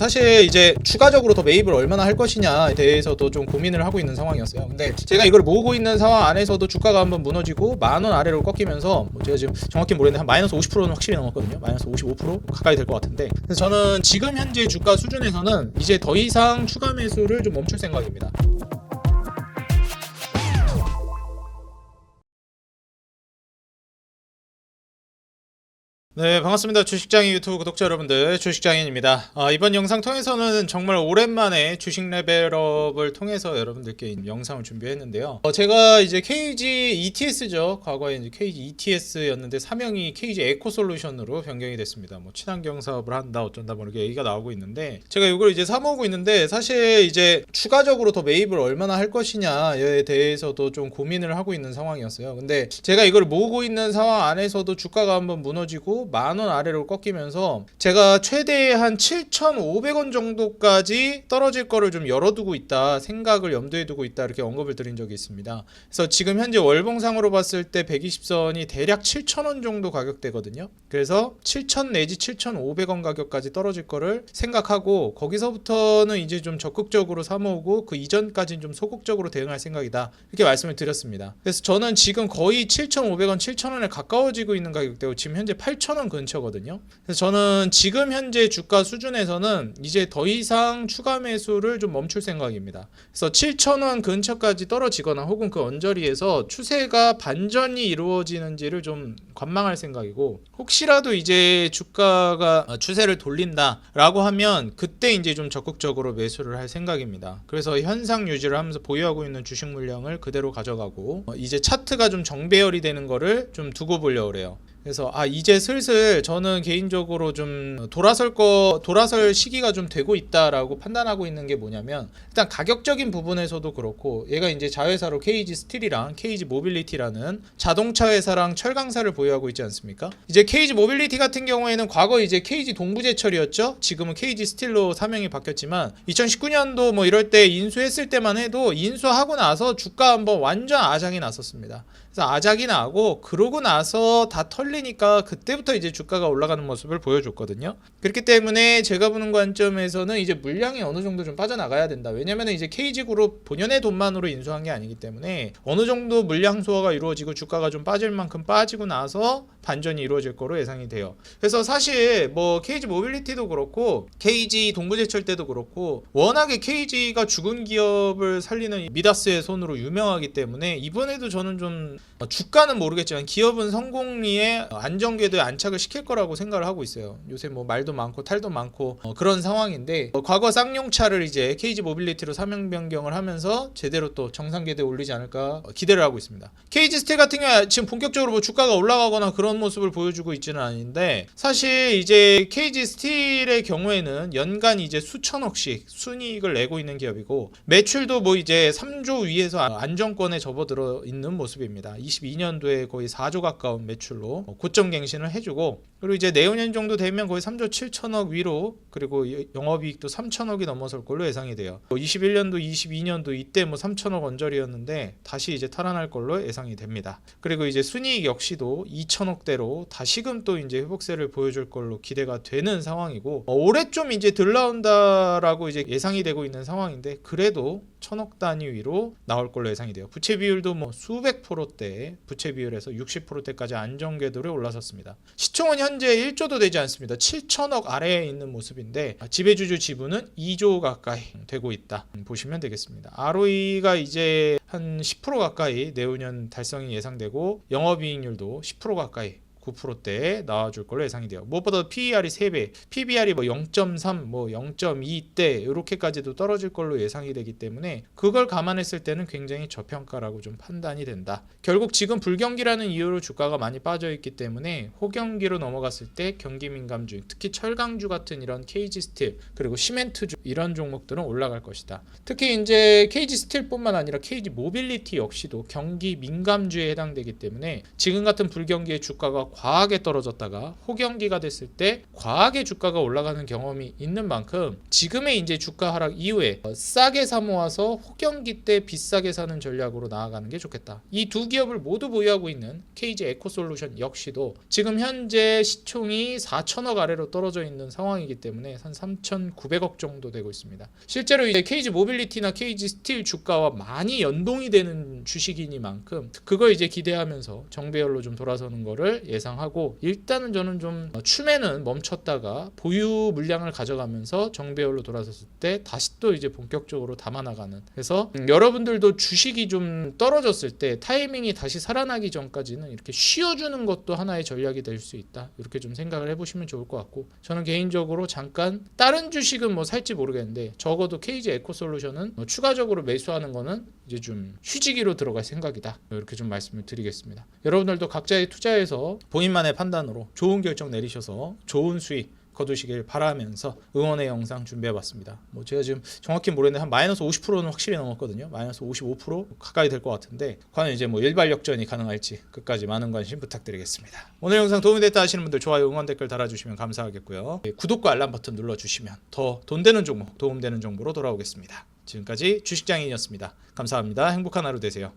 사실 이제 추가적으로 더 매입을 얼마나 할 것이냐에 대해서도 좀 고민을 하고 있는 상황이었어요. 근데 제가 이걸 모으고 있는 상황 안에서도 주가가 한번 무너지고 만 원 아래로 꺾이면서 뭐 제가 지금 정확히 모르겠는데 한 마이너스 50%는 확실히 넘었거든요. 마이너스 55% 가까이 될 것 같은데 그래서 저는 지금 현재 주가 수준에서는 이제 더 이상 추가 매수를 좀 멈출 생각입니다. 네 반갑습니다. 주식장인 유튜브 구독자 여러분들 주식장인입니다. 아, 이번 영상 통해서는 정말 오랜만에 주식 레벨업을 통해서 여러분들께 영상을 준비했는데요. 어, 제가 이제 KG ETS죠. 과거에 이제 KG ETS였는데 사명이 KG 에코솔루션으로 변경이 됐습니다. 뭐 친환경 사업을 한다 어쩐다 뭐 이렇게 얘기가 나오고 있는데 제가 이걸 이제 사모으고 있는데 사실 이제 추가적으로 더 매입을 얼마나 할 것이냐에 대해서도 좀 고민을 하고 있는 상황이었어요. 근데 제가 이걸 모으고 있는 상황 안에서도 주가가 한번 무너지고 만 원 아래로 꺾이면서 제가 최대 한 7,500원 정도까지 떨어질 거를 좀 열어두고 있다 생각을 염두에 두고 있다 이렇게 언급을 드린 적이 있습니다. 그래서 지금 현재 월봉상으로 봤을 때 120선이 대략 7,000원 정도 가격대거든요. 그래서 7,000 내지 7,500원 가격까지 떨어질 거를 생각하고 거기서부터는 이제 좀 적극적으로 사모으고 그 이전까지는 좀 소극적으로 대응할 생각이다 이렇게 말씀을 드렸습니다. 그래서 저는 지금 거의 7,500원, 7,000원에 가까워지고 있는 가격대고 지금 현재 8,000원 근처거든요. 그래서 저는 지금 현재 주가 수준에서는 이제 더 이상 추가 매수를 좀 멈출 생각입니다. 그래서 7,000원 근처까지 떨어지거나 혹은 그 언저리에서 추세가 반전이 이루어지는지를 좀 관망할 생각이고 혹시라도 이제 주가가 어, 추세를 돌린다라고 하면 그때 이제 좀 적극적으로 매수를 할 생각입니다. 그래서 현상 유지를 하면서 보유하고 있는 주식 물량을 그대로 가져가고 어, 이제 차트가 좀 정배열이 되는 거를 좀 두고 보려고 그래요. 그래서 아 이제 슬슬 저는 개인적으로 좀 돌아설 거 돌아설 시기가 좀 되고 있다라고 판단하고 있는 게 뭐냐면 일단 가격적인 부분에서도 그렇고 얘가 이제 자회사로 KG 스틸이랑 KG 모빌리티라는 자동차 회사랑 철강사를 보유하고 있지 않습니까? 이제 KG 모빌리티 같은 경우에는 과거 이제 KG 동부제철이었죠. 지금은 KG 스틸로 사명이 바뀌었지만 2019년도 뭐 이럴 때 인수했을 때만 해도 인수하고 나서 주가 한번 완전 아작이 났었습니다. 그래서 아작이 나고 그러고 나서 다 털리니까 그때부터 이제 주가가 올라가는 모습을 보여줬거든요. 그렇기 때문에 제가 보는 관점에서는 이제 물량이 어느 정도 좀 빠져나가야 된다. 왜냐면 이제 KG 그룹 본연의 돈만으로 인수한 게 아니기 때문에 어느 정도 물량 소화가 이루어지고 주가가 좀 빠질 만큼 빠지고 나서 반전이 이루어질 거로 예상이 돼요. 그래서 사실 뭐 KG 모빌리티도 그렇고 KG 동부제철 때도 그렇고 워낙에 KG가 죽은 기업을 살리는 미다스의 손으로 유명하기 때문에 이번에도 저는 좀 어, 주가는 모르겠지만 기업은 성공리에 안정궤도에 안착을 시킬 거라고 생각을 하고 있어요. 요새 뭐 말도 많고 탈도 많고 어, 그런 상황인데 어, 과거 쌍용차를 이제 KG 모빌리티로 사명 변경을 하면서 제대로 또 정상 궤도에 올리지 않을까 어, 기대를 하고 있습니다. KG 스틸 같은 경우 지금 본격적으로 뭐 주가가 올라가거나 그런 모습을 보여주고 있지는 않은데 사실 이제 KG 스틸의 경우에는 연간 이제 수천억씩 순이익을 내고 있는 기업이고 매출도 뭐 이제 3조 위에서 안정권에 접어들어 있는 모습입니다. 22년도에 거의 4조 가까운 매출로 고점 갱신을 해주고 그리고 이제 내후년 정도 되면 거의 3조 7천억 위로 그리고 영업이익도 3천억이 넘어설 걸로 예상이 돼요. 21년도, 22년도 이때 뭐 3천억 언저리였는데 다시 이제 탈환할 걸로 예상이 됩니다. 그리고 이제 순이익 역시도 2천억대로 다시금 또 이제 회복세를 보여줄 걸로 기대가 되는 상황이고 어, 올해 좀 이제 들 나온다라고 이제 예상이 되고 있는 상황인데 그래도 천억 단위위로 나올 걸로 예상이 돼요. 부채 비율도 뭐 수백 프로 대 부채 비율에서 60%대까지 안정 궤도로 올라섰습니다. 시총은 현재 1조도 되지 않습니다. 7천억 아래에 있는 모습인데 지배주주 지분은 2조 가까이 되고 있다. 보시면 되겠습니다. ROE가 이제 한 10% 가까이 내후년 달성이 예상되고 영업이익률도 10% 가까이 9%대에 나와줄 걸로 예상이 돼요. 무엇보다 PER이 3배, PBR이 뭐 0.3, 뭐 0.2대 이렇게까지도 떨어질 걸로 예상이 되기 때문에 그걸 감안했을 때는 굉장히 저평가라고 좀 판단이 된다. 결국 지금 불경기라는 이유로 주가가 많이 빠져 있기 때문에 호경기로 넘어갔을 때 경기 민감주, 특히 철강주 같은 이런 KG 스틸 그리고 시멘트주 이런 종목들은 올라갈 것이다. 특히 이제 KG 스틸뿐만 아니라 KG 모빌리티 역시도 경기 민감주에 해당되기 때문에 지금 같은 불경기에 주가가 과하게 떨어졌다가 호경기가 됐을 때 과하게 주가가 올라가는 경험이 있는 만큼 지금의 이제 주가 하락 이후에 어, 싸게 사 모아서 호경기 때 비싸게 사는 전략으로 나아가는 게 좋겠다. 이 두 기업을 모두 보유하고 있는 KG 에코솔루션 역시도 지금 현재 시총이 4천억 아래로 떨어져 있는 상황이기 때문에 한 3,900억 정도 되고 있습니다. 실제로 이제 KG 모빌리티나 KG 스틸 주가와 많이 연동이 되는 주식이니만큼 그걸 이제 기대하면서 정배열로 좀 돌아서는 거를 예 상하고 일단은 저는 좀 어, 추매는 멈췄다가 보유 물량을 가져가면서 정배열로 돌아섰을 때 다시 또 이제 본격적으로 담아 나가는. 그래서 음, 여러분들도 주식이 좀 떨어졌을 때 타이밍이 다시 살아나기 전까지는 이렇게 쉬어주는 것도 하나의 전략이 될 수 있다. 이렇게 좀 생각을 해보시면 좋을 것 같고. 저는 개인적으로 잠깐 다른 주식은 뭐 살지 모르겠는데 적어도 KG 에코솔루션은 뭐 추가적으로 매수하는 거는 이제 좀 휴지기로 들어갈 생각이다. 이렇게 좀 말씀을 드리겠습니다. 여러분들도 각자의 투자에서 본인만의 판단으로 좋은 결정 내리셔서 좋은 수익 거두시길 바라면서 응원의 영상 준비해봤습니다. 뭐 제가 지금 정확히 모르겠는데 한 마이너스 50%는 확실히 넘었거든요. 마이너스 55% 가까이 될 것 같은데 과연 이제 뭐 일발 역전이 가능할지 끝까지 많은 관심 부탁드리겠습니다. 오늘 영상 도움이 됐다 하시는 분들 좋아요, 응원 댓글 달아주시면 감사하겠고요. 예, 구독과 알람 버튼 눌러주시면 더 돈 되는 종목, 도움 되는 정보로 돌아오겠습니다. 지금까지 주식장인이었습니다. 감사합니다. 행복한 하루 되세요.